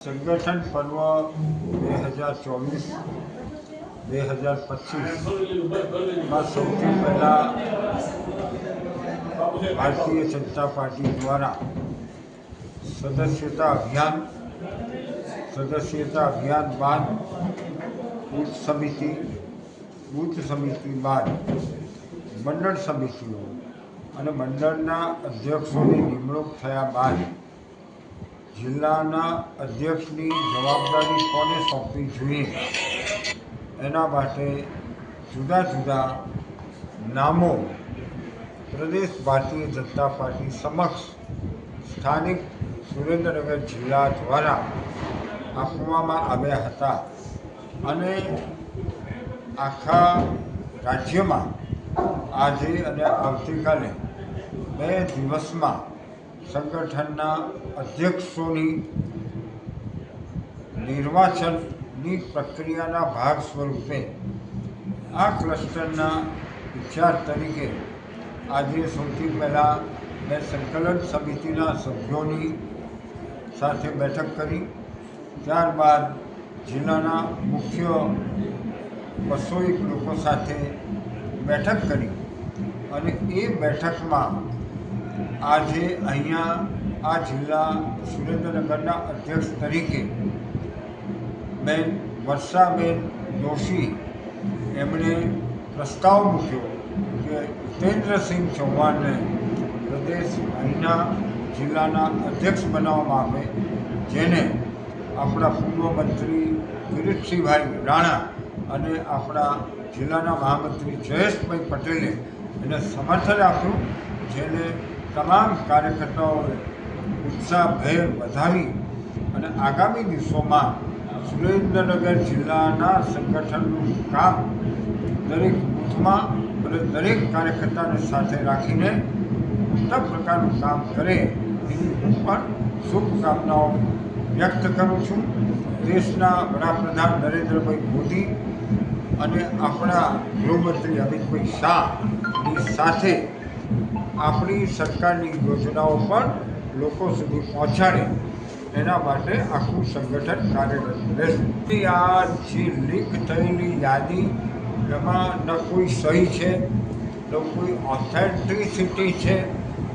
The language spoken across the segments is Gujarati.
સંગઠન પર્વ બે હજાર ચોવીસ, બે હજાર પચીસમાં સૌથી પહેલાં ભારતીય જનતા પાર્ટી દ્વારા સદસ્યતા અભિયાન સદસ્યતા અભિયાન બાદ બૂથ સમિતિ બૂથ સમિતિ બાદ મંડળ સમિતિઓ અને મંડળના અધ્યક્ષોની નિમણૂક થયા બાદ જિલ્લાના અધ્યક્ષની જવાબદારી કોને સોંપવી જોઈએ? એના માટે જુદા જુદા નામો પ્રદેશ ભારતીય જનતા પાર્ટી સમક્ષ સ્થાનિક સુરેન્દ્રનગર જિલ્લા દ્વારા આપવામાં આવ્યા હતા અને આખા રાજ્યમાં આજે અને આવતીકાલે બે દિવસમાં સંગઠનના અધ્યક્ષોની નિર્વાચનની પ્રક્રિયાના ભાગ સ્વરૂપે આ ક્લસ્ટરના વિચાર તરીકે આજે સૌથી પહેલાં મેં સંકલન સમિતિના સભ્યોની સાથે બેઠક કરી. ત્યારબાદ જિલ્લાના મુખ્ય બસો લોકો સાથે બેઠક કરી અને એ બેઠકમાં આજે અહીંયા આ જિલ્લા સુરેન્દ્રનગરના અધ્યક્ષ તરીકે બેન વર્ષાબેન જોશી એમણે પ્રસ્તાવ મૂક્યો કે હિતેન્દ્રસિંહ ચૌહાણને પ્રદેશ અહીંના જિલ્લાના અધ્યક્ષ બનાવવામાં આવે, જેને આપણા પૂર્વ મંત્રી કિરીટસિંહભાઈ રાણા અને આપણા જિલ્લાના મહામંત્રી જયેશભાઈ પટેલે એને સમર્થન આપ્યું, જેને તમામ કાર્યકર્તાઓએ ઉત્સાહભેર વધાવી અને આગામી દિવસોમાં સુરેન્દ્રનગર જિલ્લાના સંગઠનનું કામ દરેક બૂથમાં અને દરેક કાર્યકર્તાને સાથે રાખીને ઉત્તમ પ્રકારનું કામ કરે એની હું પણ શુભકામનાઓ વ્યક્ત કરું છું. દેશના વડાપ્રધાન નરેન્દ્રભાઈ મોદી અને આપણા ગૃહમંત્રી અમિતભાઈ શાહની સાથે આપણી સરકારની યોજનાઓ પણ લોકો સુધી પહોંચાડે એના માટે આખું સંગઠન કાર્યરત રહેશે. આ જે લીક થયેલી યાદી, એમાં ન કોઈ સહી છે, ન કોઈ ઓથેન્ટિસિટી છે,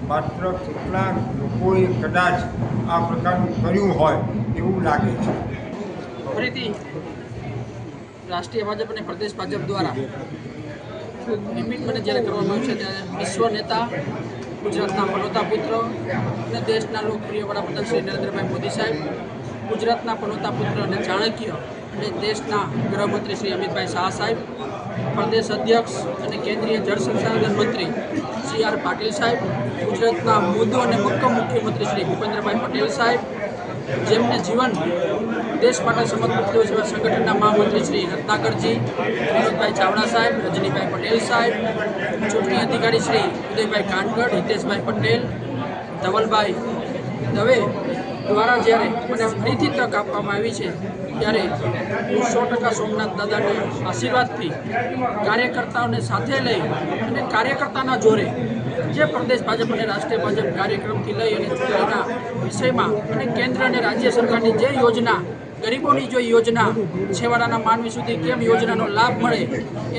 માત્ર કેટલાક લોકોએ કદાચ આ પ્રકારનું કર્યું હોય એવું લાગે છે. ફરીથી રાષ્ટ્રીય ભાજપ અને પ્રદેશ ભાજપ દ્વારા નિમિત્ત મને જ્યારે કરવામાં આવ્યું છે ત્યારે વિશ્વ નેતા, ગુજરાતના પનોતા પુત્ર અને દેશના લોકપ્રિય વડાપ્રધાન શ્રી નરેન્દ્રભાઈ મોદી સાહેબ, ગુજરાતના પનોતા પુત્ર અને ચાણક્ય અને દેશના ગૃહમંત્રી શ્રી અમિતભાઈ શાહ સાહેબ, પ્રદેશ અધ્યક્ષ અને કેન્દ્રીય જળ સંસાધન મંત્રી સી આર પાટીલ સાહેબ, ગુજરાતના મુદ્દો અને મક્કમ મુખ્યમંત્રી શ્રી ભૂપેન્દ્રભાઈ પટેલ સાહેબ, જેમને જીવન દેશ માટે સમર્પિત થયું છે સંગઠનના મહામંત્રી શ્રી રત્નાકરજી, વિનોદભાઈ ચાવડા સાહેબ, રજનીભાઈ પટેલ સાહેબ, ચૂંટણી અધિકારી શ્રી ઉદયભાઈ કાનગઢ હિતેશભાઈ પટેલ, ધવલભાઈ દવે દ્વારા જ્યારે મને ફરીથી તક આપવામાં આવી છે, ત્યારે હું સો ટકા સોમનાથ દાદાના આશીર્વાદથી કાર્યકર્તાઓને સાથે લઈ અને કાર્યકર્તાના જોરે જે પ્રદેશ ભાજપ અને રાષ્ટ્રીય ભાજપ કાર્યક્રમથી લઈ અને ચૂંટણીના વિષયમાં અને કેન્દ્ર અને રાજ્ય સરકારની જે યોજના ગરીબોની જો યોજના છેવાડાના માનવી સુધી કેમ યોજનાનો લાભ મળે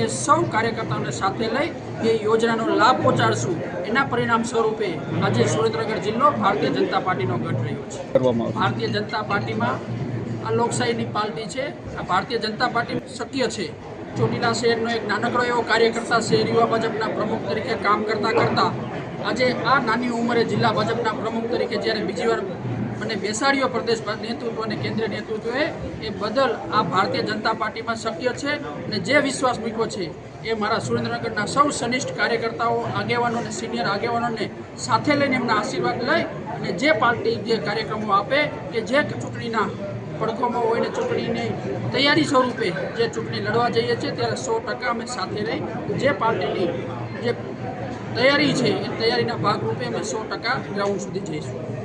એ સૌ કાર્યકર્તાઓને સાથે લઈ એ યોજનાનો લાભ પહોંચાડશું. એના પરિણામ સ્વરૂપે આજે સુરેન્દ્રનગર જિલ્લો ભારતીય જનતા પાર્ટીનો ગઢ રહ્યો છે. ભારતીય જનતા પાર્ટીમાં આ લોકશાહીની પાર્ટી છે આ ભારતીય જનતા પાર્ટી શક્ય છે. ચોટીલા શહેરનો એક નાનકડો એવો કાર્યકર્તા શહેર યુવા ભાજપના પ્રમુખ તરીકે કામ કરતા કરતા. આજે આ નાની ઉંમરે જિલ્લા ભાજપના પ્રમુખ તરીકે જ્યારે બીજી વાર મને બેસાડ્યો પ્રદેશ નેતૃત્વ અને કેન્દ્રીય નેતૃત્વએ એ બદલ આ ભારતીય જનતા પાર્ટીમાં શક્ય છે અને જે વિશ્વાસ મૂક્યો છે એ મારા સુરેન્દ્રનગરના સૌ સનિષ્ઠ કાર્યકર્તાઓ, આગેવાનો અને સિનિયર આગેવાનોને સાથે લઈને એમના આશીર્વાદ લઈ અને જે પાર્ટી જે કાર્યક્રમો આપે કે જે ચૂંટણીના પડખોમાં હોય ને ચૂંટણીની તૈયારી સ્વરૂપે જે ચૂંટણી લડવા જઈએ છીએ ત્યારે સો ટકા અમે સાથે રહી જે પાર્ટીની જે તૈયારી છે એ તૈયારીના ભાગરૂપે અમે સો ટકા ગ્રાઉન્ડ સુધી જઈશું.